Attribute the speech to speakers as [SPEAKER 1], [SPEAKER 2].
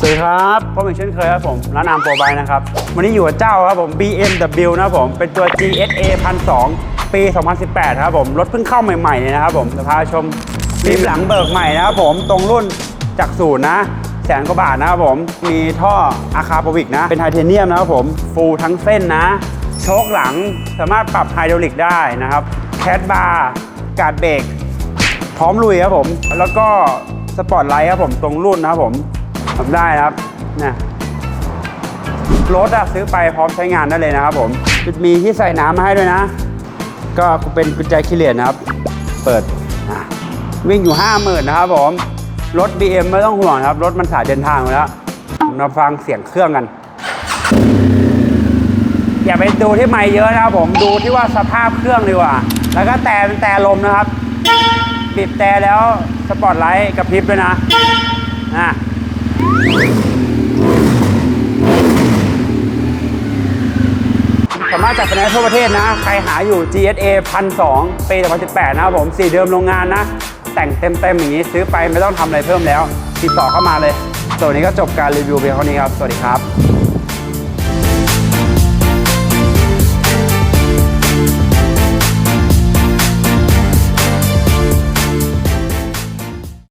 [SPEAKER 1] สวัสดีครับพบอีกเช่นเคยครับผม ร้านนามโปรไบนะครับ วันนี้อยู่กับเจ้าครับผม BMW นะครับผม เป็นตัว GSA 1,200ปี 2018 ครับผม รถเพิ่งเข้าใหม่ๆเลยนะครับผมจะพาชมฟิล์มหลังเบิกใหม่นะครับผม ตรงรุ่นจากศูนย์นะ แสนกว่าบาทนะครับผม มีท่ออาคาโปวิกนะ เป็นไทเทเนียมนะครับผม ฟูลทั้งเส้นนะ โชคหลังสามารถปรับไฮดรอลิกได้นะครับ แคดบาร์การ์ดเบรกพร้อมลุยครับผม แล้วก็สปอร์ตไลท์ครับผม ตรงรุ่นนะครับผม ทำได้ครับนี่รถอะซื้อไปพร้อมใช้งานได้เลยนะครับผมมีที่ใส่น้ำมาให้ด้วยนะ ก็เป็นกุญแจคีย์เลนนะครับ เปิดอะวิ่งอยู่ 5 0,000นะครับผม รถ BM ไม่ต้องห่วงครับ รถมันสายเดินทางอยู่แล้วมาฟังเสียงเครื่องกัน อย่าไปดูที่ไม่เยอะนะครับผมดูที่ว่าสภาพเครื่องดีกว่า แล้วก็แต่เป็นแต่ลมนะครับบีบแต่แล้วสปอตไลท์กระพริบด้วยนะอะ สามารถจัดไฟแสดงทั่วประเทศนะ ใครหาอยู่ GSA 1,200ปี2018 นะครับผมสีเดิมโรงงานนะ แต่งเต็มๆอย่างนี้ซื้อไปไม่ต้องทำอะไรเพิ่มแล้ว ติดต่อเข้ามาเลยส่วนวันนี้ก็จบการรีวิวเพียงเท่านี้ครับ สวัสดีครับ